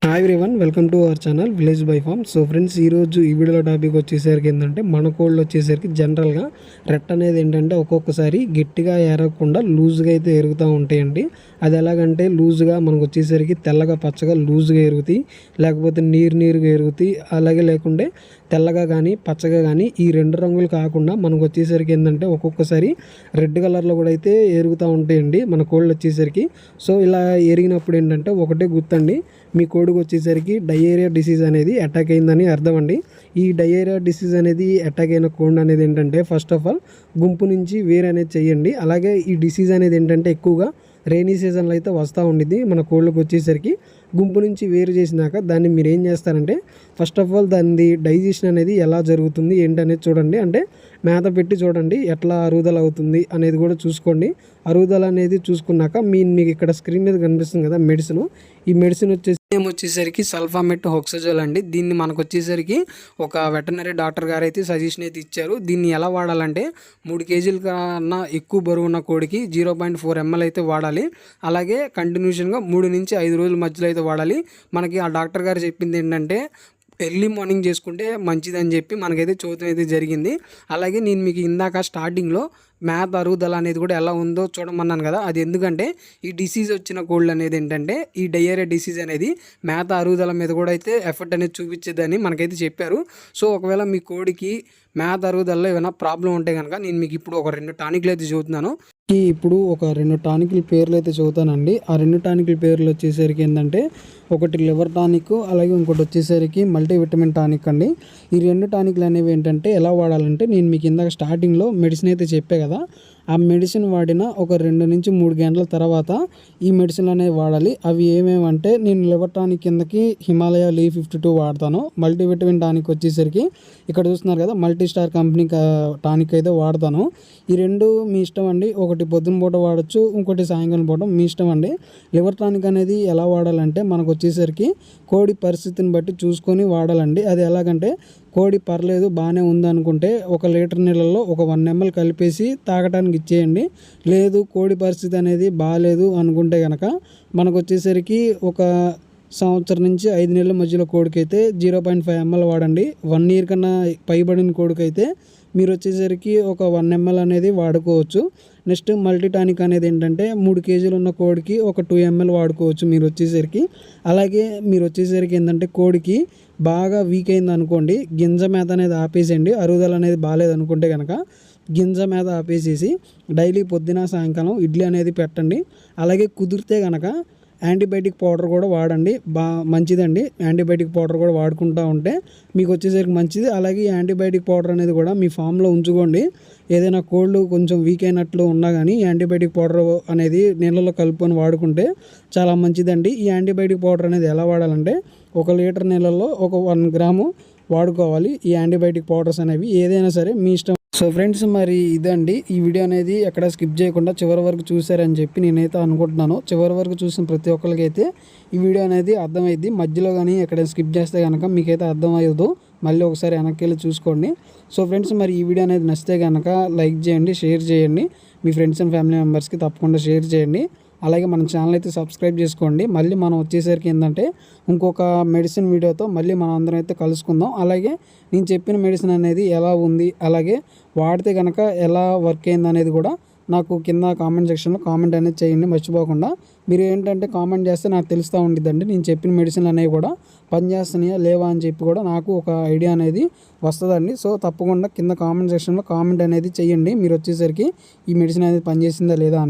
Hi one welcome to our channel village by farm so friends ఈరోజు ఈ వీడియోలో topic వచ్చేసరికి ఏంటంటే మన కోళ్ళు వచ్చేసరికి జనరల్గా రెట్ అనేది ఏంటంటే ఒక్కొక్కసారి గట్టిగా ఎరగకుండా లూజ్గా అయితే ఎరుగుతూ ఉంటాయండి. అది ఎలాగంటే లూజ్గా మనకు వచ్చేసరికి తెల్లగా పచ్చగా లూజ్గా ఎరుగుతాయి లేకపోతే నీరు నీరుగా ఎరుగుతాయి. అలాగే లేకుంటే తెల్లగా కానీ పచ్చగా కానీ ఈ రెండు రంగులు కాకుండా మనకు వచ్చేసరికి ఏంటంటే ఒక్కొక్కసారి రెడ్ కలర్లో కూడా అయితే ఎరుగుతూ ఉంటాయండి మన కోళ్ళు వచ్చేసరికి. సో ఇలా ఎరిగినప్పుడు ఏంటంటే ఒకటే గుర్తండి మీ కోడికి వచ్చేసరికి డయేరియా డిసీజ్ అనేది అటాక్ అయిందని అర్థం అండి. ఈ డయేరియా డిసీజ్ అనేది అటాక్ అయిన కోడ్ అనేది ఏంటంటే ఫస్ట్ ఆఫ్ ఆల్ గుంపు నుంచి వేర్ అనేది చేయండి అలాగే ఈ డిసీజ్ అనేది ఏంటంటే ఎక్కువగా రైనీ సీజన్లో అయితే వస్తూ ఉండిద్ది. మన కోళ్ళకి వచ్చేసరికి గుంపు నుంచి వేరు చేసినాక దాన్ని మీరు ఏం చేస్తారంటే ఫస్ట్ ఆఫ్ ఆల్ దాని డైజెషన్ అనేది ఎలా జరుగుతుంది ఏంటనేది చూడండి. అంటే మేత పెట్టి చూడండి ఎట్లా అరుగుదల అవుతుంది అనేది కూడా చూసుకోండి. అరుగుదల అనేది చూసుకున్నాక మీ మీకు ఇక్కడ స్క్రీన్ మీద కనిపిస్తుంది కదా మెడిసిన్. ఈ మెడిసిన్ వచ్చేసి మేము వచ్చేసరికి సల్ఫామెట్ హోక్సజోల్ అండి. దీన్ని మనకు వచ్చేసరికి ఒక వెటనరీ డాక్టర్ గారు అయితే సజెషన్ అయితే ఇచ్చారు. దీన్ని ఎలా వాడాలంటే మూడు కేజీల కన్నా ఎక్కువ బరువు ఉన్న కోడికి జీరో పాయింట్ ఫోర్ ఎంఎల్ అయితే వాడాలి. అలాగే కంటిన్యూషన్గా మూడు నుంచి ఐదు రోజుల మధ్యలో అయితే వాడాలి. మనకి ఆ డాక్టర్ గారు చెప్పింది ఏంటంటే ఎర్లీ మార్నింగ్ చేసుకుంటే మంచిదని చెప్పి మనకైతే చూడటం అయితే జరిగింది. అలాగే నేను మీకు ఇందాక స్టార్టింగ్లో మ్యాథ్ అరుగుదల అనేది కూడా ఎలా ఉందో చూడమన్నాను కదా. అది ఎందుకంటే ఈ డిసీజ్ వచ్చిన కోల్డ్ అనేది ఏంటంటే ఈ డయేరియా డిసీజ్ అనేది మ్యాథ్ అరుగుదల మీద కూడా అయితే ఎఫర్ట్ అనేది చూపించేదని మనకైతే చెప్పారు. సో ఒకవేళ మీ కోడికి మ్యాథ్ అరుగుదలలో ఏమైనా ప్రాబ్లం ఉంటే కనుక నేను మీకు ఇప్పుడు ఒక రెండు టానిక్లు అయితే చూస్తున్నాను ఇప్పుడు ఒక రెండు టానిక్ల పేర్లు అయితే చదువుతానండి ఆ రెండు టానిక్ల పేర్లు వచ్చేసరికి ఏంటంటే ఒకటి లివర్ టానిక్ అలాగే ఇంకోటి వచ్చేసరికి మల్టీవిటమిన్ టానిక్ అండి. ఈ రెండు టానిక్లు అనేవి ఏంటంటే ఎలా వాడాలంటే నేను మీకు ఇందాక స్టార్టింగ్లో మెడిసిన్ అయితే చెప్పే కదా ఆ మెడిసిన్ వాడిన ఒక రెండు నుంచి మూడు గంటల తర్వాత ఈ మెడిసిన్ అనేవి వాడాలి. అవి ఏమేమంటే నేను లివర్ టానిక్ కిందకి హిమాలయ లీ ఫిఫ్టీ టూ వాడతాను. మల్టీవిటమిన్ టానిక్ వచ్చేసరికి ఇక్కడ చూస్తున్నారు కదా మల్టీ స్టార్ కంపెనీ టానిక్ అయితే వాడతాను. ఈ రెండు మీ ఇష్టం అండి. ఒకటి పొద్దున పూట వాడచ్చు ఇంకోటి సాయంకాలం పూట మీ ఇష్టం అండి. లివర్ టానిక్ అనేది ఎలా వాడాలంటే మనకు వచ్చేసరికి కోడి పరిస్థితిని బట్టి చూసుకొని వాడాలండి. అది ఎలాగంటే కోడి పర్లేదు బాగానే ఉందనుకుంటే ఒక లీటర్ నీళ్ళల్లో ఒక వన్ ఎంఎల్ కలిపేసి తాగటానికి ఇచ్చేయండి. లేదు కోడి పరిస్థితి అనేది బాగాలేదు అనుకుంటే కనుక మనకు వచ్చేసరికి ఒక సంవత్సరం నుంచి ఐదు నెలల మధ్యలో కోడికైతే జీరో పాయింట్ ఫైవ్ ఎంఎల్ వాడండి. వన్ ఇయర్ కన్నా పైబడిన కోడికైతే మీరు వచ్చేసరికి ఒక వన్ ఎంఎల్ అనేది వాడుకోవచ్చు. నెక్స్ట్ మల్టీటానిక్ అనేది ఏంటంటే మూడు కేజీలు ఉన్న కోడికి ఒక టూ ఎంఎల్ వాడుకోవచ్చు మీరు వచ్చేసరికి. అలాగే మీరు వచ్చేసరికి ఏంటంటే కోడికి బాగా వీక్ అయింది అనుకోండి గింజ మేత అనేది ఆపేసేయండి. అరుగుదల అనేది బాగాలేదు అనుకుంటే కనుక గింజ మీద ఆపేసేసి డైలీ పొద్దున సాయంకాలం ఇడ్లీ అనేది పెట్టండి. అలాగే కుదిరితే కనుక యాంటీబయాటిక్ పౌడర్ కూడా వాడండి. బా మంచిదండి. యాంటీబయాటిక్ పౌడర్ కూడా వాడుకుంటూ ఉంటే మీకు వచ్చేసరికి మంచిది. అలాగే యాంటీబయాటిక్ పౌడర్ అనేది కూడా మీ ఫామ్లో ఉంచుకోండి. ఏదైనా కోల్డ్ కొంచెం వీక్ అయినట్లు ఉన్నా కానీ యాంటీబయాటిక్ పౌడర్ అనేది నీళ్ళలో కలుపుకొని వాడుకుంటే చాలా మంచిదండి. ఈ యాంటీబయాటిక్ పౌడర్ అనేది ఎలా వాడాలంటే ఒక లీటర్ నీళ్ళలో ఒక వన్ గ్రాము వాడుకోవాలి. ఈ యాంటీబయాటిక్ పౌడర్స్ అనేవి ఏదైనా సరే మీ ఇష్టం సో ఫ్రెండ్స్ మరి ఇదండి. ఈ వీడియో అనేది ఎక్కడ స్కిప్ చేయకుండా చివరి వరకు చూసారని చెప్పి నేనైతే అనుకుంటున్నాను. చివరి వరకు చూసిన ప్రతి ఒక్కరికి అయితే ఈ వీడియో అనేది అర్థమైద్ది. మధ్యలో కానీ ఎక్కడ స్కిప్ చేస్తే కనుక మీకైతే అర్థమయ్యదు. మళ్ళీ ఒకసారి వెనక్కి వెళ్ళి చూసుకోండి. సో ఫ్రెండ్స్ మరి ఈ వీడియో అనేది నచ్చితే కనుక లైక్ చేయండి షేర్ చేయండి. మీ ఫ్రెండ్స్ అండ్ ఫ్యామిలీ మెంబర్స్కి తప్పకుండా షేర్ చేయండి. అలాగే మన ఛానల్ అయితే సబ్స్క్రైబ్ చేసుకోండి. మళ్ళీ మనం వచ్చేసరికి ఏంటంటే ఇంకొక మెడిసిన్ వీడియోతో మళ్ళీ మనం అందరం అయితే కలుసుకుందాం. అలాగే నేను చెప్పిన మెడిసిన్ అనేది ఎలా ఉంది అలాగే వాడితే కనుక ఎలా వర్క్ అయింది అనేది కూడా నాకు కింద కామెంట్ సెక్షన్లో కామెంట్ అనేది చేయండి. మర్చిపోకుండా మీరు ఏంటంటే కామెంట్ చేస్తే నాకు తెలుస్తూ ఉండిద్దండి. నేను చెప్పిన మెడిసిన్లు అనేవి కూడా పనిచేస్తున్నాయా లేవా అని చెప్పి కూడా నాకు ఒక ఐడియా అనేది వస్తుందండి. సో తప్పకుండా కింద కామెంట్ సెక్షన్లో కామెంట్ అనేది చేయండి. మీరు వచ్చేసరికి ఈ మెడిసిన్ అనేది పనిచేసిందా లేదా అని.